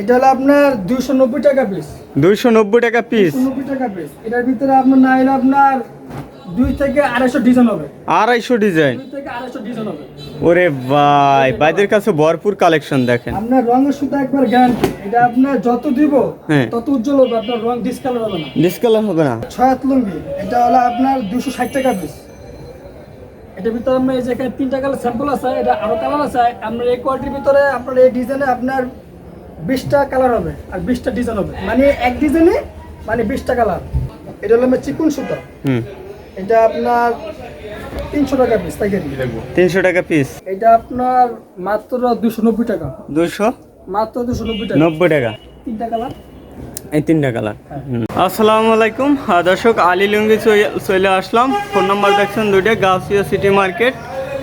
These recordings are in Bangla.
এটা হলো আপনার দুইশো নব্বই টাকা পিস দুইশো নব্বই টাকা পিস নব্বই টাকা পিস এটার ভিতরে আপনার না হলে আপনার দুই থেকে আড়াইশো ডিজাইন হবে। আড়াইশো ডিজাইন থেকে আড়াইশো ডিজাইন হবে। ওরে ভাই ভাইদের কাছে ভরপুর কালেকশন দেখেন। আপনার রঙের সুতা একবার গ্যারান্টি এটা আপনার যত দিব হ্যাঁ। তত উজ্জ্বল হবে আপনার রং ডিসকালার হবে না। ডিসকালার হবে না। ছয় হাত লুঙ্গি এটা হলো আপনার দুশো ষাট টাকা পিস এটার ভিতরে আপনার এই যে এখানে তিনটা কালার স্যাম্পল আছে এটা আরও কালার আছে। আপনার এই কোয়ালিটির ভিতরে আপনার এই ডিজাইনে আপনার বিশটা কালার হবে আর বিশটা ডিজাইন হবে। মানে এক ডিজাইনে মানে বিশটা কালার এটা হলো চিকুন সুতা। হুম। এটা আপনার তিনশো টাকা পিস পাইকারি। তিনশো টাকা পিস এটা আপনার মাত্র দুশো নব্বই টাকা। দুশো? মাত্র দুশো নব্বই টাকা। নব্বই টাকা। তিনটা কালার এই তিনটা কালার আসসালামু আলাইকুম। দর্শক আলী লুঙ্গি চলে আসলাম। ফোন নাম্বার দেখছেন দুইটা Gausia city market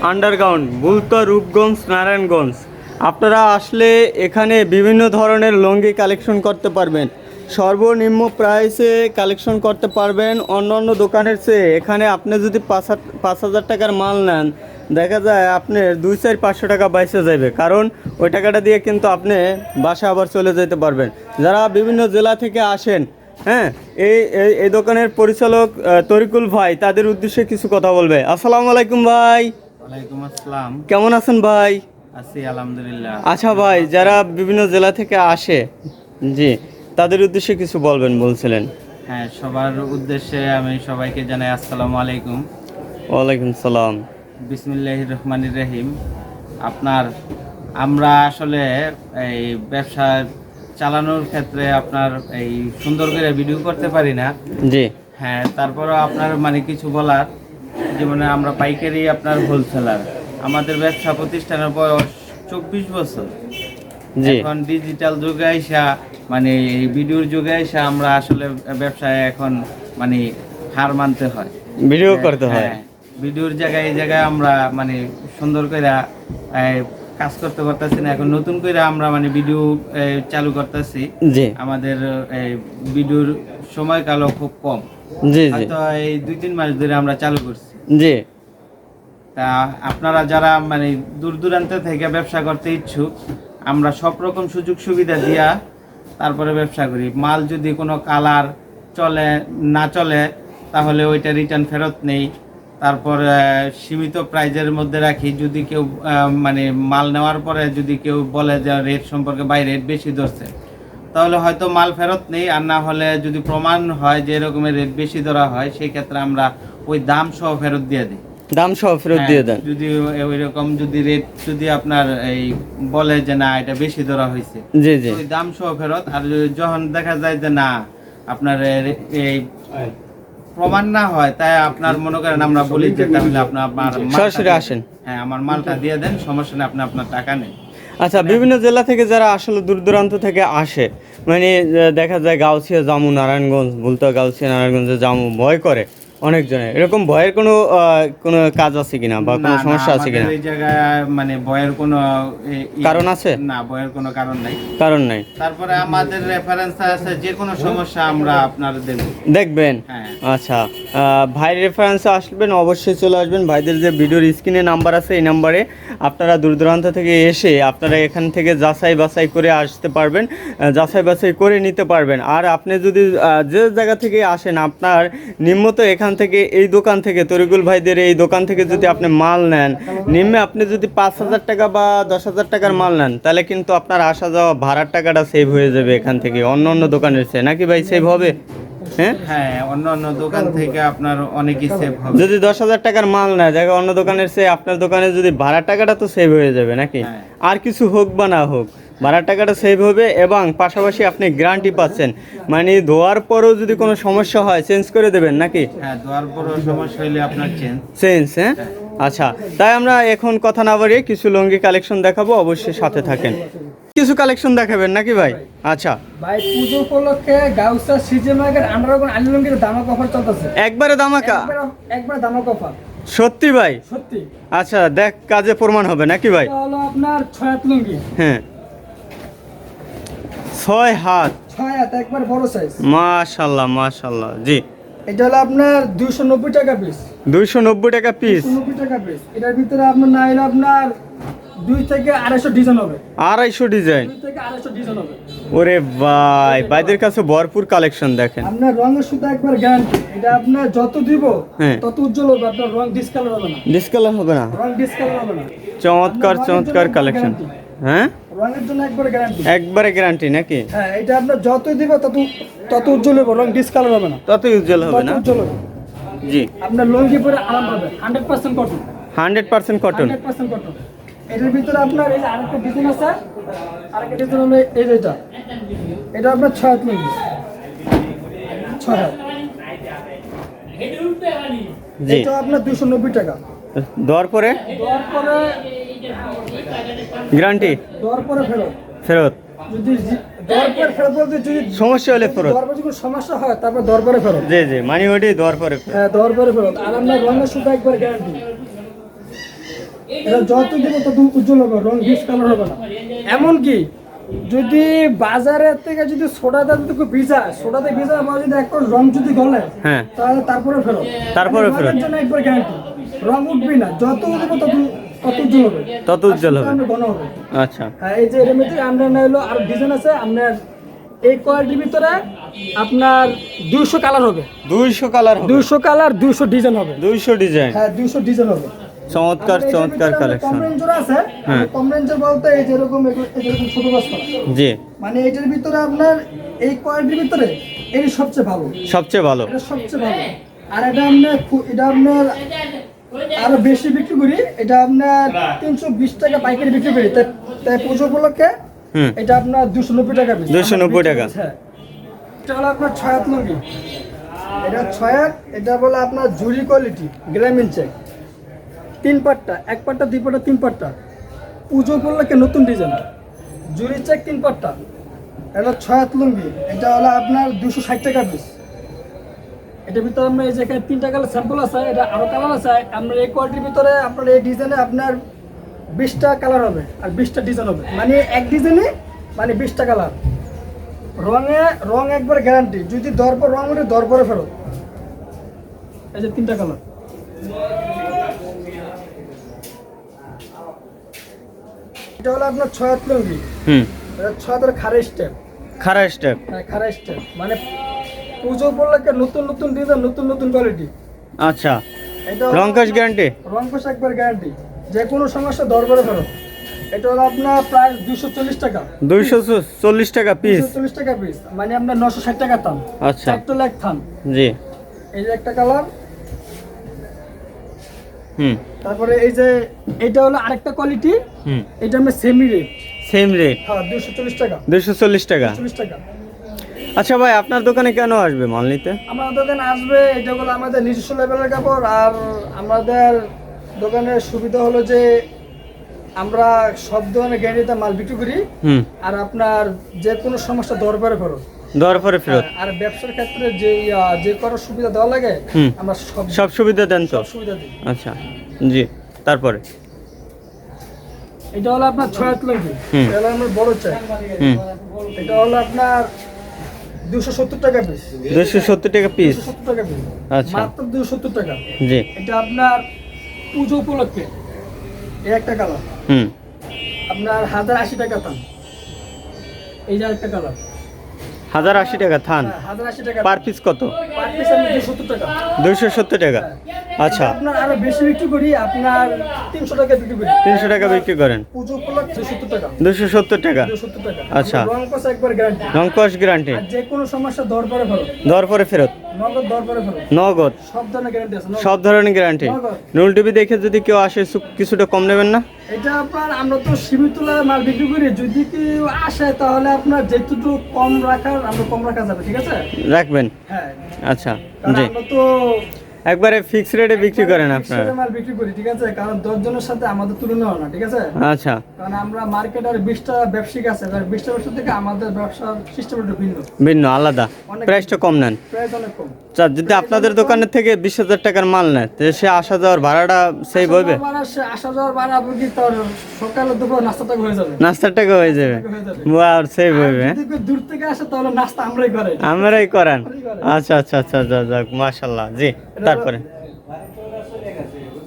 underground Bulta Rupganj Narayanganj. আপনারা আসলে এখানে বিভিন্ন ধরনের লুঙ্গি কালেকশন করতে পারবেন। সর্বনিম্ন প্রাইসে কালেকশন করতে পারবেন অন্য অন্য দোকানের চেয়ে। এখানে আপনি যদি পাঁচ হাজার টাকার মাল নেন দেখা যায় আপনার দুই চার পাঁচশো টাকা বাইসে যাবে কারণ ওই টাকাটা দিয়ে কিন্তু আপনি বাসা আবার চলে যেতে পারবেন। যারা বিভিন্ন জেলা থেকে আসেন হ্যাঁ এই এই- এই দোকানের পরিচালক তরিকুল ভাই তাদের উদ্দেশ্যে কিছু কথা বলবে। আসসালামু আলাইকুম ভাই। ওয়ালাইকুম আসসালাম। কেমন আছেন ভাই? আছি আলহামদুলিল্লাহ। আচ্ছা ভাই যারা বিভিন্ন জেলা থেকে আসে জি তাদের উদ্দেশ্যে কিছু বলবেন বলছিলেন। হ্যাঁ সবার উদ্দেশ্যে আমি সবাইকে জানাই আসসালামু আলাইকুম। ওয়ালাইকুম সালাম। বিসমিল্লাহ রহমানির রহিম। আপনার আমরা আসলে এই ব্যবসা চালানোর ক্ষেত্রে আপনার এই সুন্দর করে ভিডিও করতে পারি না। জি। হ্যাঁ তারপরও আপনার মানে কিছু বলার যেমন আমরা পাইকারি আপনার হোলসেলার আমাদের ব্যবসা প্রতিষ্ঠানের বয়স চব্বিশ বছর। এখন ডিজিটাল যুগে আইসা মানে ভিডিওর যুগে আইসা আমরা আসলে ব্যবসায় এখন মানে হার মানতে হয়। ভিডিও করতে হয়। হ্যাঁ, ভিডিওর জায়গায় এই জায়গায় আমরা মানে সুন্দর করে কাজ করতে পারতেছি না। এখন নতুন করে আমরা মানে ভিডিও চালু করতেছি। আমাদের এই ভিডিওর সময়কালও খুব কম। জি জি। হয়তো এই দুই তিন মাস ধরে আমরা চালু করছি। জি। তা আপনারা যারা মানে দূর দূরান্ত থেকে ব্যবসা করতে ইচ্ছুক, আমরা সব রকম সুযোগ সুবিধা দিয়া তারপরে ব্যবসা করি। মাল যদি কোনো কালার চলে, না চলে, তাহলে ওইটা রিটার্ন ফেরত নেই। তারপর সীমিত প্রাইজের মধ্যে রাখি। যদি কেউ মানে মাল নেওয়ার পরে যদি কেউ বলে যে রেট সম্পর্কে বাই রেট বেশি ধরছে, তাহলে হয়তো মাল ফেরত নেই। আর না হলে যদি প্রমাণ হয় যে এরকমের রেট বেশি ধরা হয় সেই ক্ষেত্রে আমরা ওই দাম সহ ফেরত দিয়ে দিই। দাম সহ ফেরত দিয়ে দেন। হ্যাঁ, যদি ওই রকম যদি রেট যদি আপনার এই বলে যে না এটা বেশি ধরা হয়েছে জি জি। দাম সহ ফেরত। আর যখন দেখা যায় যে না আপনার এই প্রমাণ না হয় তাই আপনার মনে করেন আমরা বলি যে তাহলে আপনার আপনার সরাসরি আসেন। হ্যাঁ আমার মালটা দিয়ে দেন সমস্যা নেই আপনি আপনার টাকা নেন। আচ্ছা বিভিন্ন জেলা থেকে যারা আসলে দূর দূরান্ত থেকে আসে মানে দেখা যায় গাউছিয়া জামু নারায়ণগঞ্জ বলতে গাউছিয়া নারায়ণগঞ্জে জামু ভয় করে। অনেকজনে এরকম ভয়ের কোনো কোনো কাজ আছে কিনা বা কোনো সমস্যা আছে কিনা? এই জায়গায় মানে বয়ের কোনো কারণ আছে? না বয়ের কোনো কারণ নাই। কারণ নাই। তারপরে আমাদের রেফারেন্স আছে যে কোনো সমস্যা আমরা আপনার দেব। দেখবেন? হ্যাঁ। আচ্ছা ভাইয়ের রেফারেন্সে আসবেন অবশ্যই চলে আসবেন। ভাইদের যে ভিডিওর স্ক্রিনে নাম্বার আছে এই নাম্বারে আপনারা দূর দূরান্ত থেকে এসে আপনারা এখান থেকে যাচাই বাছাই করে আসতে পারবেন যাচাই বাছাই করে নিতে পারবেন। আর আপনি যদি যে জায়গা থেকে আসেন আপনার নিম্নত এখান থেকে এই দোকান থেকে তরিকুল ভাইদের এই দোকান থেকে যদি আপনি মাল নেন নিম্নে আপনি যদি পাঁচ হাজার টাকা বা দশ হাজার টাকার মাল নেন তাহলে কিন্তু আপনার আসা যাওয়া ভাড়ার টাকাটা সেভ হয়ে যাবে এখান থেকে। অন্য অন্য দোকানের চেয়ে। নাকি ভাই সেভ হবে? হ্যাঁ? হ্যাঁ অন্য অন্য দোকান থেকে আপনার অনেকই সেভ হবে। যদি দশ হাজার টাকার মাল নেয় দেখো অন্য দোকানের চেয়ে আপনার দোকানে যদি ভাড়ার টাকাটা তো সেভ হয়ে যাবে নাকি? হ্যাঁ। আর কিছু হোক বা না হোক ভাড়ার টাকাটা সেভ হবে এবং পাশাপাশি আপনি গ্যারান্টি পাচ্ছেন। মানে ধোয়ার পরেও যদি কোনো সমস্যা হয় চেঞ্জ করে দেবেন নাকি? হ্যাঁ দোয়ার পরও সমস্যা হইলে আপনার চেঞ্জ চেঞ্জ হ্যাঁ? আচ্ছা তাই আমরা এখন কথা না বাড়িয়ে কিছু লুঙ্গি কালেকশন দেখাবো অবশ্যই সাথে থাকেন। কিছু কালেকশন দেখাবেন নাকি ভাই? আচ্ছা। ভাই পুজো উপলক্ষে গাউসা সিজে মার্কেট আন্ডারগ্রাউন্ড আলিলঙ্গির দামাক অফার চলতেছে। একবারে দামাকা? একবার একবার দামাক অফার। সত্যি ভাই? সত্যি। আচ্ছা দেখ কাজে প্রমাণ হবে নাকি ভাই? এটা হলো আপনার ছয় হাত লুঙ্গি। হ্যাঁ। ছয় হাত। ছয় হাত একবার বড় সাইজ মাশাল্লাহ মাশাল্লাহ জি। এটা হলো আপনার দুইশো নব্বই টাকা পিস দুইশো নব্বই টাকা পিস নব্বই টাকা পিস এটার ভিতরে আপনার না হলে আপনার দুই থেকে আড়াইশো ডিজাইন হবে। আড়াইশো ডিজাইন থেকে আড়াইশো ডিজাইন হবে। ওরে ভাই ভাইদের কাছে ভরপুর কালেকশন দেখেন। আপনার রঙের সুতা একবার গ্যারান্টি এটা আপনার যত দিব হ্যাঁ। তত উজ্জ্বল হবে আপনার রং ডিসকালার হবে না। ডিসকালার হবে না। রং ডিসকালার হবে না। চমৎকার চমৎকার কালেকশন হ্যাঁ? রঙের জন্য একবার গ্যারান্টি একবারে গ্যারান্টি নাকি? হ্যাঁ এটা আপনার যত দিব তত তত উজ্জ্বল হবে রং ডিসকালার হবে না। ততই উজ্জ্বল হবে না? উজ্জ্বল হবে। জি। আপনার লঙ্গি পরে আরাম পাবে hundred percent cotton hundred percent cotton hundred percent cotton এটার ভিতরে আপনার এই আরেকটা ডিজাইন আছে আরেকটা ডিজাইন হলো এই যেটা এটা। আপনার ছয় হাত লঙ্গি। ছয় হাত। জি। এটা আপনার দুশো নব্বই টাকা। দেওয়ার পরে? দেওয়ার পরে গ্যারান্টি? ফেরত। সমস্যা হলে ফেরত। সমস্যা হয় তারপর ফেরত। জি জি মানি ওটি হ্যাঁ ফেরত। আর রঙের সুতা একবার গ্যারান্টি এটা যত দিব তত উজ্জ্বল হবে রং হবে না। এমনকি যদি বাজারের থেকে যদি সোডাতে যদি ভিজা সোডাতে ভিজা আমার যদি এক রং যদি গলে হ্যাঁ। তাহলে তারপরে ফেরত। তারপরে মানে ফেরত। জন্য একবার গ্যারান্টি রং উঠবি না। যত উঠবো তত তত উজ্জ্বল হবে। তত উজ্জ্বল হবে। আর সুতা ঘন হবে। আচ্ছা। হ্যাঁ এই যে এর মধ্যে আমরা না হলো আর ডিজাইন আছে আপনার এই কোয়ালিটির ভিতরে আপনার দুইশো কালার হবে। দুইশো কালার দুইশো কালার দুইশো ডিজাইন হবে। দুইশো ডিজাইন হ্যাঁ দুইশো ডিজাইন হবে। চমৎকার চমৎকার কালেকশন আছে হ্যাঁ। কম রেঞ্জের বলতে এই যেরকম এরকম ছোট বাস জি। মানে এটার ভিতরে আপনার এই কোয়ালিটির ভিতরে এই সবচেয়ে ভালো। সবচেয়ে ভালো। সবচেয়ে ভালো। আর এটা আপনার এটা আপনার আরও বেশি বিক্রি করি এটা আপনার তিনশো বিশ টাকা পাইকারি বিক্রি করি। তাই পুজো উপলক্ষে এটা আপনার দুশো নব্বই টাকা পিস 290 টাকা। হ্যাঁ। এটা হলো আপনার ছয় হাত মুরগি। এটা ছয় হাত এটা বলে আপনার জুরি কোয়ালিটি গ্রামীণ চেক তিন পাট্টা এক পাট্টা দুই পাট্টা তিন পাট্টা। পুজো উপলক্ষে নতুন ডিজাইন জুরি চেক তিন পাট্টা। এটা ছয় হাত লুঙ্গি। এটা হলো আপনার দুশো ষাট টাকা পিস এটার ভিতরে আমরা এই যে এখানে তিনটা কালার স্যাম্পল আছে এটা আরও কালার আছে আমরা এই কোয়ালিটির ভিতরে আপনার এই ডিজাইনে আপনার বিশটা কালার হবে আর বিশটা ডিজাইন হবে। মানে এক ডিজাইনে মানে বিশটা কালার রঙে রং একবার গ্যারান্টি যদি দরপর রং উঠে দরপরে ফেরত। এই যে তিনটা কালার এটা হলো আপনার ছয় হাত লুঙ্গি। হুম। এটা ছয় হাতের খারে স্টেপ খারা স্টেপ হ্যাঁ খারা স্টেপ মানে পুজো উপলক্ষে নতুন নতুন ডিজাইন নতুন নতুন কোয়ালিটি আচ্ছা। এটা রংকাশ গ্যারান্টি রং কোষ একবার গ্যারান্টি যে কোনো সমস্যা দরবারে ফেরত এটা হলো আপনার প্রায় দুশো চল্লিশ টাকা। দুইশো চল্লিশ টাকা পিস চল্লিশ টাকা পিস মানে আপনার নশো ষাট টাকা থান। আচ্ছা। একটু লাখ থান। জি। এই যে একটা কালার হুম। তারপরে এই যে এটা হলো আরেকটা কোয়ালিটি হুম। এটা আমরা সেমি রেট সেম রেট হ্যাঁ দুশো চল্লিশ টাকা। দুইশো চল্লিশ টাকা। চল্লিশ টাকা। আচ্ছা ভাই আপনার দোকানে কেন আসবে মাল নিতে আমার দোকানে আসবে এটা হলো আমাদের নিজস্ব লেভেলের কাপড় আর আমাদের দোকানের সুবিধা হলো যে আমরা সব ধরনের গ্যারেন্টিতে মাল বিক্রি করি আর আপনার যে কোনো সমস্যা দরবারে ফেরত। দেওয়ার ফেরত। আর ব্যবসার ক্ষেত্রে যে যে কোনো সুবিধা দেওয়া লাগে আমরা সব সব সুবিধা দেন তো? সব সুবিধা দিই। আচ্ছা জি তারপরে? এটা হলো আপনার ছয় লঙ্গি হুম। এটা হলো আমার বড় চাই এটা হলো আপনার দুশো সত্তর টাকা পিস দুইশো সত্তর টাকা পিস দুশো সত্তর টাকা পিস আচ্ছা। মাত্র দুশো সত্তর টাকা। জি। এটা আপনার পুজো উপলক্ষে এই একটা কালার হুম। আপনার হাজার আশি টাকা দাম। এই যে একটা কালার হাজার আশি টাকা থান। হ্যাঁ, পার পিস কত? দুইশো সত্তর টাকা। আচ্ছা। আপনার আরও বেশি বিক্রি করি আপনার তিনশো টাকা বিক্রি করি। তিনশো টাকা বিক্রি করেন। দুশো সত্তর টাকা। আচ্ছা। রং গ্যারান্টি যে কোনো সমস্যা দরবারে ফেরত। দেওয়ার পরে ফেরত। নগদ। সব ধরনের গ্যারান্টি। সব ধরনের গ্যারান্টি নুল টিভি দেখে যদি কেউ আসে কিছুটা কম নেবেন না? এটা আপনার আমরা তো সীমিত মাল বিক্রি করি। যদি কেউ আসে তাহলে আপনার যেটুকু কম রাখার আমরা কম রাখা যাবে ঠিক আছে? রাখবেন? হ্যাঁ। আচ্ছা আমরা তো একবারে ফিক্স রেটে বিক্রি করেন আপনারা। মাল বিক্রি করি ঠিক আছে? কারণ দশ জনের সাথে আমাদের তুলনা হয় না ঠিক আছে? আচ্ছা। কারণ আমরা মার্কেটের বিশটা ব্যবসায়িক আছে এবার বিশটা ব্যবসা থেকে আমাদের ব্যবসার সিস্টেম একটু ভিন্ন। ভিন্ন আলাদা। প্রাইসটা কম নেন। প্রাইস অনেক কম। আচ্ছা যদি আপনাদের দোকানের থেকে বিশ হাজার টাকার মাল নেয় তো সে আসা যাওয়ার ভাড়াটা সেই হবে? আসা যাওয়ার ভাড়া- আসা যাওয়ার ভাড়া কি তোর সকালে দুপুর নাস্তাটা হয়ে যাবে। নাস্তার টাকা হয়ে যাবে। হয়ে আর সেই হবে যদি কেউ দূর থেকে আসে তাহলে নাস্তা আমরাই করে আমরাই করেন। আচ্ছা আচ্ছা আচ্ছা যাক যাক মাশাল্লাহ জি তারপরে?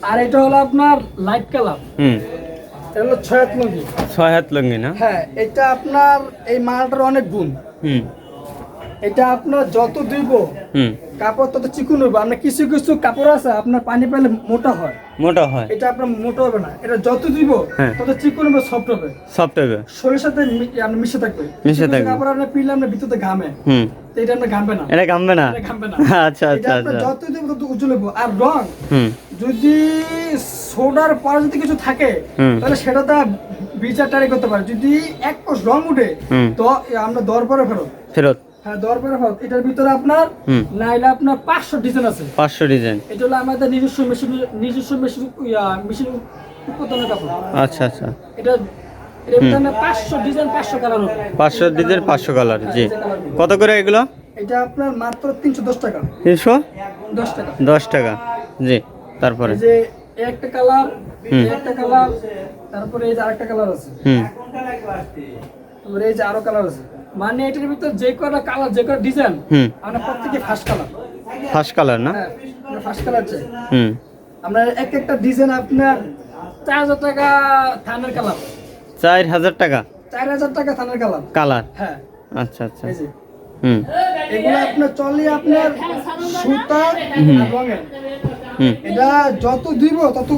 আর এটা হলো আপনার লাইট কালার হুম। এটা হলো ছয় হাত লুঙ্গি। ছয় হাত লুঙ্গি না? হ্যাঁ এটা আপনার এই মালটার অনেক গুণ। হুম। এটা আপনার যত হুম। কাপড় তত চিকুন হবে আপনার কিছু কিছু কাপড় আছে আপনার পানি পেলে মোটা হয়। মোটা হয়। এটা আপনার মোটা হবে না। এটা যত ধুইব হ্যাঁ। তত চিকুন হবে সফট হবে। সফট হবে। শরীরের সাথে মিশে থাকবে। মিশে থাকবে। কাপড় আপনার পিলে আপনার ভিতরে ঘামে। হুম। এটা আপনার ঘামবে না। এটা কামবে না? ঘামবে না। আচ্ছা আচ্ছা আচ্ছা। যত দিব তত উজ্জ্বল হবে আর রং যদি সোডার পরে যদি কিছু থাকে তাহলে সেটা তা বিচার টারি করতে পারে। যদি এক কোষ রং উঠে তো আমরা দর পরে ফেরত। ফেরত। হ্যাঁ এটার ভিতরে আপনার। নাইলে আপনার পাঁচশো ডিজাইন আছে। পাঁচশো ডিজাইন। এটা হলো আমাদের নিজস্ব মেশিন নিজস্ব মেশিন মেশিন উৎপাদনের কাপড়। আচ্ছা আচ্ছা। এটা পাঁচশো ডিজাইন পাঁচশো কালার জি। কত করে এগুলো? এটা আপনার মাত্র তিনশো দশ টাকা। তিনশো? দশ টাকা। দশ টাকা জি। তারপরে? যে একটা কালার। একটা কালার তারপরে এই যে আরেকটা কালার আছে। হুম। তারপরে এই যে আরও কালার আছে। মানে এটার ভিতর যে কটা কালার যে কটা ডিজাইন আমরা প্রত্যেকে ফার্স্ট কালার ফার্স্ট কালার না? হ্যাঁ ফার্স্ট কালার চাই। হুম। আমরা এক একটা ডিজাইন আপনার চার হাজার টাকা থানের কালার চার হাজার টাকা? চার হাজার টাকা থানের কালার কালার হ্যাঁ। আচ্ছা আচ্ছা। হুম। এগুলো আপনার চলে আপনার সুতা রঙের। এটা যত দিব তত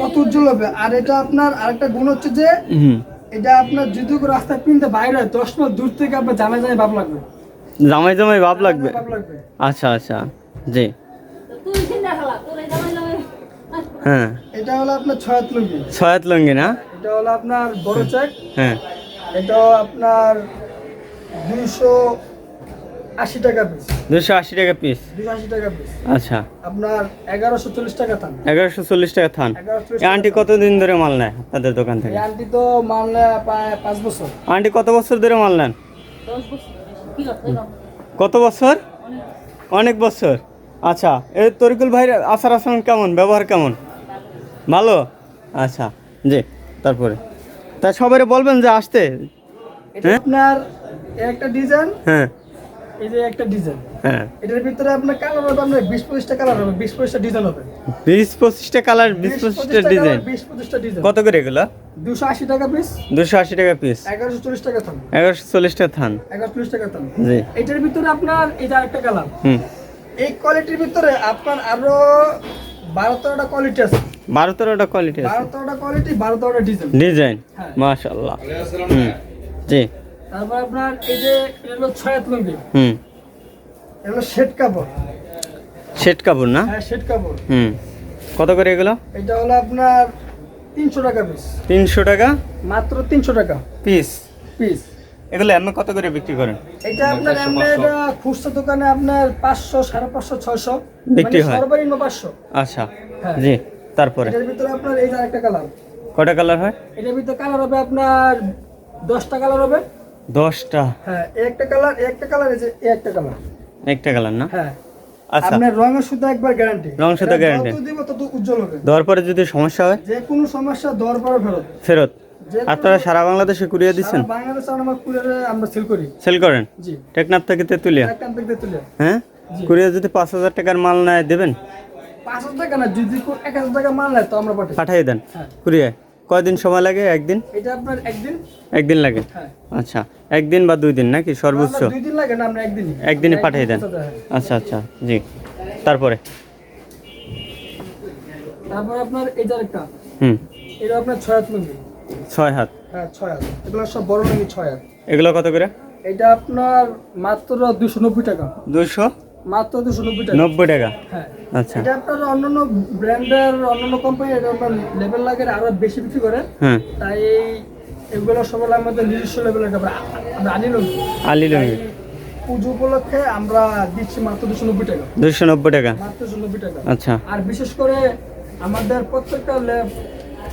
তত উজ্জ্বল হবে। আর এটা আপনার আরেকটা গুণ হচ্ছে যে হুম। এটা আপনার যদি রাস্তা কিনতে বাইরে হয়, দশ মাস দূর থেকে আপনার জামাই জামাই ভাব লাগবে। জামাই জামাই ভাব লাগবে? আচ্ছা আচ্ছা জি। হ্যাঁ। এটা হলো আপনার ছয় হাত লুঙ্গি। ছয় লুঙ্গি না? এটা হলো আপনার বড় চেক। হ্যাঁ। এটা আপনার দুইশো আশি টাকা পিস দুশো আশি টাকা পিস দুশো আশি টাকা পিস আচ্ছা। আপনার এগারোশো চল্লিশ টাকা থান। এগারোশো চল্লিশ টাকা থান। আন্টি কতদিন ধরে মাল নেয় আপনাদের দোকান থেকে? আন্টি তো মানলে প্রায় পাঁচ বছর। আন্টি কত বছর ধরে মাল নেন? কত বছর? অনেক বছর। আচ্ছা এই তরিকুল ভাইয়ের আচার আচরণ কেমন? ব্যবহার কেমন? ভালো? আচ্ছা জি তারপরে। তা সবাই বলবেন যে আসতে। হ্যাঁ? আপনার একটা ডিজাইন। হ্যাঁ। এই যে একটা ডিজাইন হ্যাঁ। এটার ভিতরে আপনার কালার হবে আপনার বিশ পঁচিশটা কালার হবে বিশ পঁচিশটা ডিজাইন হবে। বিশ পঁচিশটা কালার বিশ পঁচিশটা ডিজাইন কত করে এগুলো? টাকা পিস দুশো আশি টাকা পিস এগারোশো চল্লিশ টাকা থান। এগারোশো চল্লিশ টাকা থান। এগারোশো চল্লিশ টাকা থান। জি। এটার ভিতরে আপনার এই যে আরেকটা কালার হুম। এই কোয়ালিটির ভিতরে আপনার আরও বারো তেরোটা কোয়ালিটি আছে। বারো তেরোটা কোয়ালিটি আছে। বারো তেরোটা কোয়ালিটি বারো তেরোটা ডিজাইন ডিজাইন হ্যাঁ। মাশাল্লাহ হুম। জি। তারপর আপনার এই যে এটা হলো ছয় হাত লুঙ্গি হুম। এটা হলো শেড কাপড়। সেট কাপড় না? হ্যাঁ শেড কাপড়। হুম। কত করে এগুলো? এটা হলো আপনার তিনশো টাকা পিস তিনশো টাকা? মাত্র তিনশো টাকা। পিস পিস এগুলো এমনি কত করে বিক্রি করেন? এটা আপনার এমনি এটা খুচরা দোকানে আপনার পাঁচশো সাড়ে পাঁচশো ছয়শো। বিক্রি মানে হয়। সর্বনিম্ন পাঁচশো। আচ্ছা। হ্যাঁ। জি তারপরে? এটার ভিতরে আপনার এই যে একটা কালার কটা কালার হয়? এটার ভিতরে কালার হবে আপনার দশটা কালার হবে। দশটা। হ্যাঁ একটা কালার একটা কালার এই একটা কালার। একটা কালার না? হ্যাঁ। আচ্ছা। আপনার রঙের সুতা একবার গ্যারান্টি রঙের সুতা guarantee। যত দিব তত উজ্জ্বল হবে। দেওয়ার পরে যদি সমস্যা হয়? যে কোনো সমস্যা দেওয়ার পরে ফেরত। ফেরত। আপনারা সারা বাংলাদেশে কুরিয়ে দিচ্ছেন? বাংলাদেশে আমার কুরিয়ারে আমরা সেল করি। সেল করেন? জি। টেকনাফ থেকে তেতুলিয়া? এক থেকে তুলে হ্যাঁ? কুরিয়ার যদি পাঁচ হাজার টাকার মাল নেয় দেবেন? পাঁচ হাজার টাকা না যদি এক হাজার টাকা মাল নেয় তো আমরা পাঠাই পাঠিয়ে দেন হ্যাঁ। কুরিয়ায়? কয়দিন সময় লাগে? একদিন? এটা আপনার একদিন? একদিন লাগে? হ্যাঁ। আচ্ছা একদিন বা দুই দিন নাকি সর্বোচ্চ? দুই দিন লাগে না আমরা একদিনই। একদিনে পাঠিয়ে দেন। আচ্ছা আচ্ছা জি। তারপরে? তারপর আপনার এই একটা হুম। এটা আপনার ছয় হাত লুঙ্গি ছয় হাত? হ্যাঁ ছয় হাত। এগুলো সব বড় লুঙ্গি ছয় হাত? এগুলো কত করে? এটা আপনার মাত্র দুশো নব্বই টাকা। দুশো মাত্র দুশো নব্বই টাকা। নব্বই টাকা? হ্যাঁ। আচ্ছা। এটা আপনার অন্যান্য ব্র্যান্ডের অন্যান্য কোম্পানি এটা আপনার লেভেল লাগে আরও বেশি বিক্রি করে। হ্যাঁ। তাই এগুলো সবাই আমাদের নিজস্ব লেভেলের কাপড় আ- আমরা আলি তাই পুজো উপলক্ষে আমরা দিচ্ছি মাত্র দুশো নব্বই টাকা। দুশো নব্বই টাকা? মাত্র দুশো নব্বই টাকা। আচ্ছা। আর বিশেষ করে আমাদের প্রত্যেকটা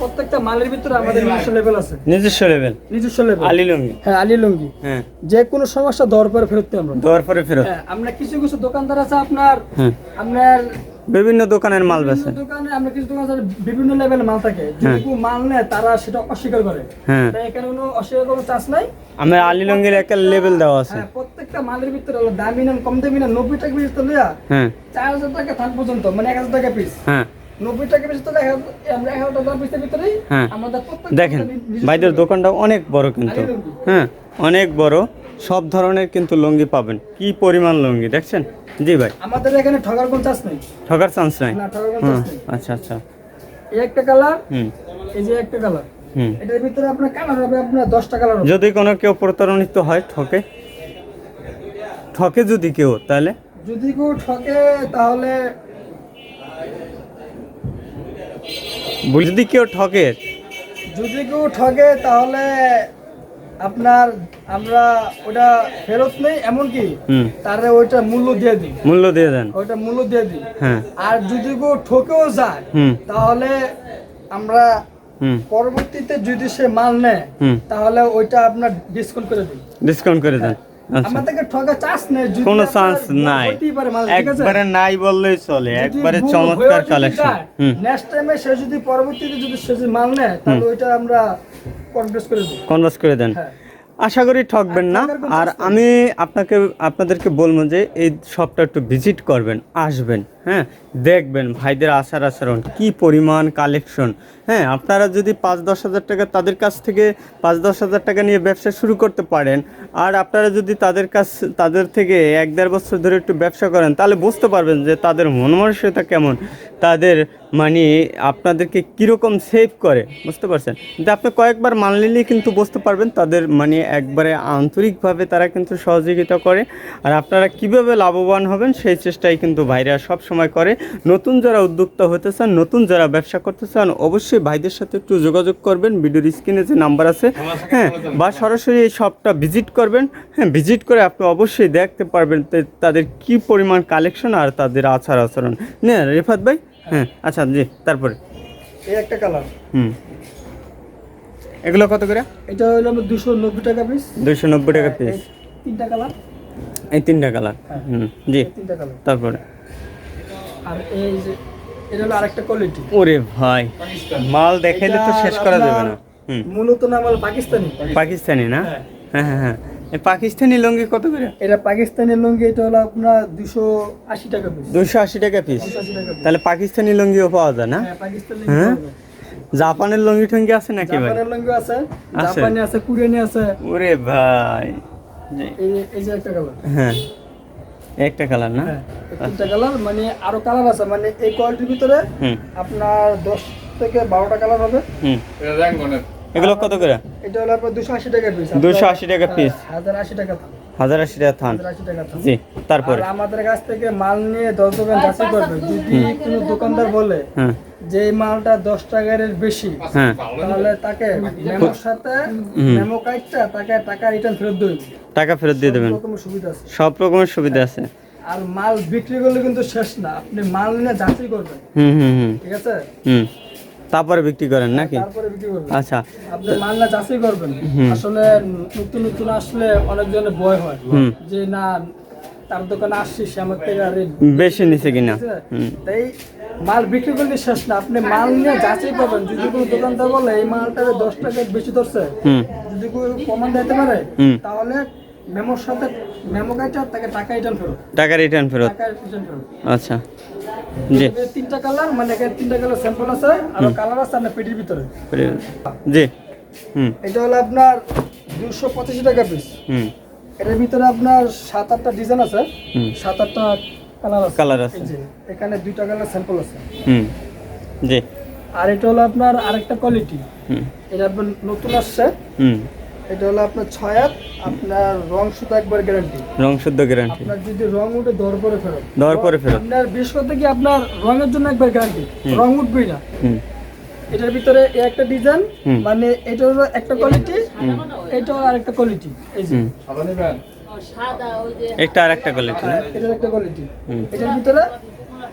প্রত্যেকটা মালের ভিতরে আমাদের নিজস্ব লেভেল আছে। নিজস্ব লেভেল নিজস্ব লেভেল আলি লুঙ্গি। হ্যাঁ আলি লুঙ্গি। হ্যাঁ। যে কোনো সমস্যা দর পরে ফেরত আমরা। দেওয়ার পরে ফেরত। হ্যাঁ আমরা কিছু কিছু দোকানদার আছে আপনার হ্যাঁ। আপনার বিভিন্ন দোকানের মাল বেচে। বিভিন্ন দোকানে আমরা কিছু দোকান বিভিন্ন লেভেলের মাল থাকে। যদি কেউ মাল নেয় তারা সেটা অস্বীকার করে। হ্যাঁ। তাই এখানে কোনো অস্বীকার চান্স নাই। আমার আলি লুঙ্গির একটা লেভেল দেওয়া আছে। হ্যাঁ, প্রত্যেকটা মালের ভিতরে দামি নেন কম দামি নব্বই টাকা পিস তো লইয়া হ্যাঁ। চার হাজার টাকা থাক পর্যন্ত মানে এক হাজার টাকা পিস হ্যাঁ। হ্যাঁ। দেখেন ভাইদের দোকানটা অনেক বড় কিন্তু। হ্যাঁ অনেক বড় সব ধরনের কিন্তু লুঙ্গি পাবেন। কি পরিমাণ লুঙ্গি দেখছেন? জি ভাই। আমাদের এখানে ঠগার কোন চাষ নেই। ঠকার চান্স নাই? আচ্ছা আচ্ছা। একটা কালার হুম। এই যে একটা কালার। হুম। এটার ভিতরে আপনার কালার হবে আপনার দশটা কালার যদি কোনো কেউ প্রতারণিত হয় ঠকে? ঠকে যদি কেউ তাহলে? যদি কেউ ঠকে তাহলে বুঝ- যদি কেউ ঠকে যদি কেউ ঠকে তাহলে আপনার আমরা ওটা ফেরত নেই এমনকি তারে ওইটা মূল্য দিয়ে দিই। মূল্য দিয়ে দেন। ওইটা মূল্য দিয়ে দিই। হ্যাঁ। আর যদি কেউ ঠকেও যায় তাহলে আমরা পরবর্তীতে যদি সে মাল নেয় তাহলে ওইটা আপনার ডিসকাউন্ট করে দিই। ডিসকাউন্ট করে দেন। আচ্ছা। চান্স কোনো চান্স নাই। আছে? একবারে নাই বললেই চলে একবারে চমৎকার কালেকশন নেক্সট টাইমে সে যদি পরবর্তীতে যদি সে যদি মাল নেয় তাহলে ওইটা আমরা কনভার্স করে দিই কনভার্স করে দেন। হ্যাঁ। আশা করি ঠকবেন না। আর আমি আপনাকে আপনাদেরকে বলব যে এই শপটা একটু ভিজিট করবেন আসবেন হ্যাঁ? দেখবেন ভাইদের আচার আচরণ কি পরিমাণ কালেকশন হ্যাঁ আপনারা যদি পাঁচ দশ হাজার টাকা তাদের কাছ থেকে পাঁচ দশ হাজার টাকা নিয়ে ব্যবসা শুরু করতে পারেন, আর আপনারা যদি তাদের কাছ, তাদের থেকে এক দেড় বছর ধরে একটু ব্যবসা করেন, তাহলে বুঝতে পারবেন যে তাদের মন মানসিকতা কেমন, তাদের মানে আপনাদেরকে কীরকম সেভ করে, বুঝতে পারছেন? কিন্তু আপনি কয়েকবার মান নিলেই কিন্তু বুঝতে পারবেন তাদের মানে একবারে আন্তরিকভাবে তারা কিন্তু সহযোগিতা করে, আর আপনারা কীভাবে লাভবান হবেন সেই চেষ্টাই কিন্তু ভাইরা সব সময় করে। নতুন যারা উদ্যোক্তা হতে চান, নতুন যারা ব্যবসা করতে চান, অবশ্যই ভাইদের সাথে একটু যোগাযোগ করবেন ভিডিওর স্ক্রিনে যে নাম্বার আছে হ্যাঁ বা সরাসরি এই শপটা ভিজিট করবেন হ্যাঁ ভিজিট করে আপনি অবশ্যই দেখতে পারবেন তাদের কি পরিমাণ কালেকশন আর তাদের আচার আচরণ। না রেফাত ভাই হ্যাঁ আচ্ছা জি তারপরে। এই একটা কালার হুম। এগুলো কত করে? এটা হলো আমার দুশো নব্বই টাকা পিস দুইশো নব্বই টাকা পিস তিনটা কালার এই তিনটা কালার হুম জি তিনটা কালার তারপরে। আর এই যে এটা হলো আরেকটা কোয়ালিটি ওরে ভাই মাল দেখাইলে তো শেষ করা যাবে না। হুম। মূলত নাম হলো পাকিস্তানি। পাকিস্তানি না? হ্যাঁ। হ্যাঁ হ্যাঁ হ্যাঁ। পাকিস্তানি লুঙ্গি কত করে? এটা পাকিস্তানি লুঙ্গি এটা হলো আপনার দুশো আশি টাকা পিস দুশো আশি টাকা পিস তাহলে পাকিস্তানি লুঙ্গিও পাওয়া যায় না? হ্যাঁ হ্যাঁ? জাপানের লুঙ্গি টুঙ্গি আছে নাকি ভাই? জাপানের লুঙ্গি আছে? জাপানি আছে কোরিয়ানি আছে। ওরে ভাই। এই যে একটা কালার হ্যাঁ। একটা কালার না? হ্যাঁ তিনটা কালার মানে আরও কালার আছে মানে এই কোয়ালিটির ভিতরে আপনার দশ থেকে বারোটা কালার হবে। হুম। এগুলো কত করে? এটা হলো আপনার দুশো আশি টাকা পিস 280 টাকা piece। হাজার আশি টাকা পিস হাজার আশি টাকা হাজার আশি টাকা থাম জি তারপরে? আমাদের কাছ থেকে মাল নিয়ে দশ দোকান যাচাই করবে। যদি কোনো দোকানদার বলে হ্যাঁ। যে মালটা দশ টাকার বেশি হ্যাঁ। তাহলে তাকে মেমোর সাথে মেমো কার্ডটা তাকে টাকা রিটার্ন ফেরত দেবে। টাকা ফেরত দিয়ে দেবেন। সুবিধা আছে। সব রকমের সুবিধা আছে। আর মাল বিক্রি করলে কিন্তু শেষ না। আপনি মাল নিয়ে যাচাই করবেন। হুম হুম হুম। ঠিক আছে? হুম। তারপরে বিক্রি করেন নাকি? তারপরে বিক্রি করবেন। আচ্ছা। আপনি মাল না যাচাই করবেন। আসলে নতুন নতুন আসলে অনেকজনের ভয় হয়। যে না তার দোকানে আসছি সে আমার থেকে আরে বেশি নিছে কিনা? তাই মাল বিক্রি করলে শেষ না। আপনি মাল নিয়ে যাচাই করবেন। যদি কোনো দোকানদার বলে এই মালটা দশ টাকা বেশি ধরছে। যদি কেউ প্রমাণ দিতে পারে তাহলে মেমোর সাথে মেমো কার্ডটা তাকে টাকা রিটার্ন ফেরত। টাকা রিটার্ন ফেরত। টাকা রিটার্ন ফেরত। আচ্ছা। জি। তিনটা কালার মানে তিনটা কালার স্যাম্পল আছে আর কালার আছে আপনার পেটির ভিতরে। জি। হুম। এটা হলো আপনার দুশো পঁচাশি টাকা পিস হুম। এটার ভিতরে আপনার সাত আটটা ডিজাইন আছে হুম। সাত আটটা কালার আছে। কালার আছে এখানে দুইটা কালার স্যাম্পল আছে। হুম। জি। আর এটা হলো আপনার আরেকটা কোয়ালিটি হুম। এটা আপনার নতুন আসছে। হুম। এটা হলো আপনার ছয় হাত আপনার রং সুতো একবার গ্যারান্টি রং শুদ্ধ গ্যারান্টি আপনার যদি রং উঠে দর করে ফেরত। দেওয়ার পরে ফেরত। আপনার বিশেষ করতে কি আপনার রঙের জন্য একবার গ্যারান্টি রং উঠবেই না। হুম। এটার ভিতরে এই একটা ডিজাইন হুম। মানে এটা হলো একটা কোয়ালিটি এটা আরেকটা কোয়ালিটি এই যে। হুম। একটা আর একটা কোয়ালিটি না এটার একটা কোয়ালিটি হুম। এটার ভিতরে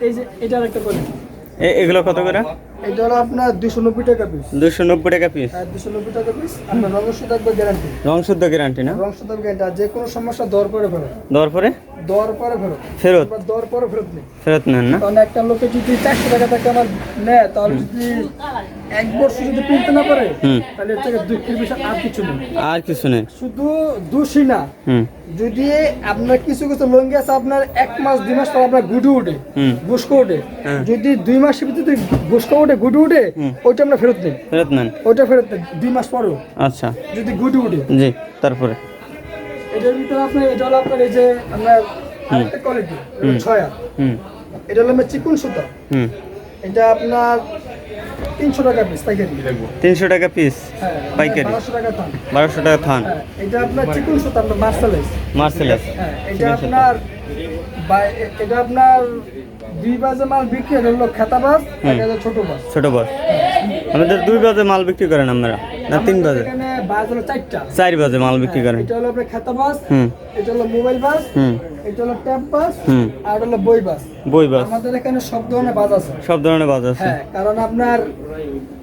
এই যে এটার একটা কোয়ালিটি এ- এগুলো কত করে? এটা হলো আপনার দুশো নব্বই টাকা পিস দুশো নব্বই টাকা পিস হ্যাঁ দুশো নব্বই টাকা পিস আপনার রঙের সুতো একবার গ্যারান্টি রং শুদ্ধ গ্যারান্টি না? রং সুতো গ্যারান্টি আর যে কোনো সমস্যা দর করে ফেলো দেওয়ার পরে দর পরে ফেরত। ফেরত? দর পরে ফেরত নেই। ফেরত নেন না? কারণ একটা লোকে যদি চারশো টাকা থেকে আমার নেয় তাহলে যদি এক বছর যদি কিনতে না পারে। তাহলে এর থেকে দুঃখের বিষয় আর কিছু নেই। আর কিছু নেই। শুধু দোষী না। হুম। যদি আপনার কিছু কিছু লঙ্গি আছে আপনার এক মাস দুই মাস পর আপনার গুডু উঠে হুম। গুসকো উঠে হ্যাঁ। যদি দুই মাসের ভিতরে গুসকো উঠে গুডু উঠে হুম। ওইটা আমরা ফেরত নেই। ফেরত নেন? ওইটা ফেরত নেই দুই মাস পরেও। আচ্ছা। যদি গুডু উঠে। জি তারপরে? এটার ভিতরে আপনার এটা হলো আপনার এই যে আপনার আরেকটা কোয়ালিটি ছয়া। হুম। এটা হলো আপনার চিকুন সুতা। হুম। এটা আপনার তিনশো টাকা পিস পাইকারি। তিনশো টাকা পিস হ্যাঁ পাইকারি। বারোশো টাকা থান। বারোশো টাকা থান। হ্যাঁ এটা আপনার চিকুন সুতা আপনার মার্শালাইজ মার্সেলাস হ্যাঁ এটা আপনার এটা আপনার দুই বাজে মাল বিক্রি হলো খেতা বাস ছোট বাস। ছোট বস। আমাদের দুই বাজে মাল বিক্রি করেন আপনারা না তিন বাজে? চার বাজে মাল বিক্রি করেন। এটা হলো আপনার খেতা বাস এটা হলো মোবাইল বাস হুম। এটা হলো ট্যাব বাস আর হলো বই বাস। বই বাস। আমাদের এখানে সব ধরনের বাস আছে। সব ধরনের বাস আছে। হ্যাঁ কারণ আপনার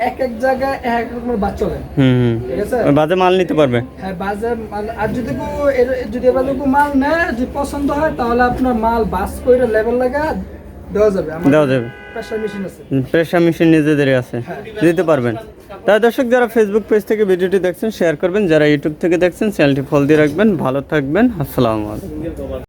এক এক জায়গায় এক এক রকমের বাস চলে। হুম হুম। ঠিক আছে? বাজে মাল নিতে পারবে। হ্যাঁ মাল- আর যদি কেউ যদি এবার মাল নেয় যদি পছন্দ হয় তাহলে আপনার মাল বাস করে লেভেল লাগা দেওয়া যাবে দেওয়া যাবে। প্রেশার মেশিন নিজেদেরই আছে। দিতে পারবেন। তাই দর্শক যারা ফেসবুক পেজ থেকে ভিডিওটি দেখছেন শেয়ার করবেন। যারা ইউটিউব থেকে দেখছেন চ্যানেলটি ফল দিয়ে রাখবেন। ভালো থাকবেন। আসসালামু আলাইকুম।